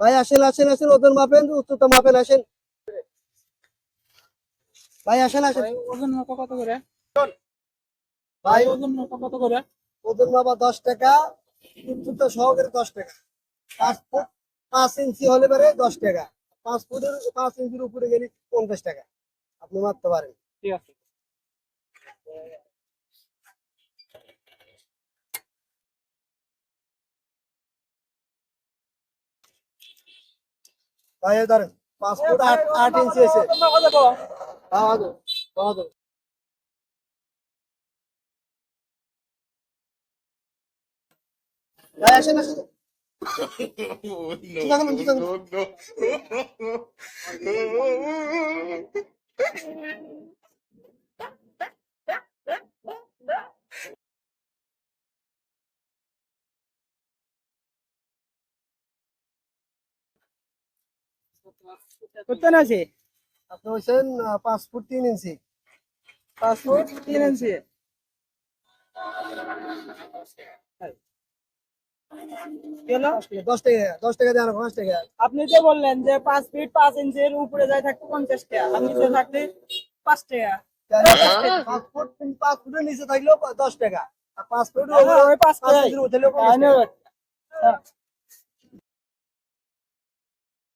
ভাই আসেন আসেন আসেন ওজন মাপেন উচ্চতা মাপেন আসেন। ভাই আসেন আসেন। ওজন মাপা কত করে? ভাই ওজন মাপা কত করে? ওজন মাপা দশ টাকা উচ্চতা সহকারে দশ টাকা। পাঁচ ফুট পাঁচ ইঞ্চি হলে পারে দশ টাকা। পাঁচ ফুটের পাঁচ ইঞ্চির উপরে গেলে পঞ্চাশ টাকা। আপনি মাপতে পারেন। ঠিক আছে। ভাই ধরেন পাঁচ ফুট আট আট ইঞ্চি যাবে ভাই আসেন আসেন no, no, no, no. কত না আছে? আপনি হচ্ছেন আহ, পাঁচ ফুট তিন ইঞ্চি। পাঁচ ফুট তিন ইঞ্চি। কেন দশ টাকা দশ টাকা দেন পাঁচ টাকা। আপনি যে বললেন যে পাঁচ ফিট পাঁচ ইঞ্চির উপরে যায় থাকতে পঞ্চাশ টাকা আর নিচে থাকতে পাঁচ টাকা। পাঁচ ফুট পাঁচ ফুটের নিচে থাকলেও দশ টাকা আর পাঁচ ফুট ওই পাঁচ পাঁচ টাকা।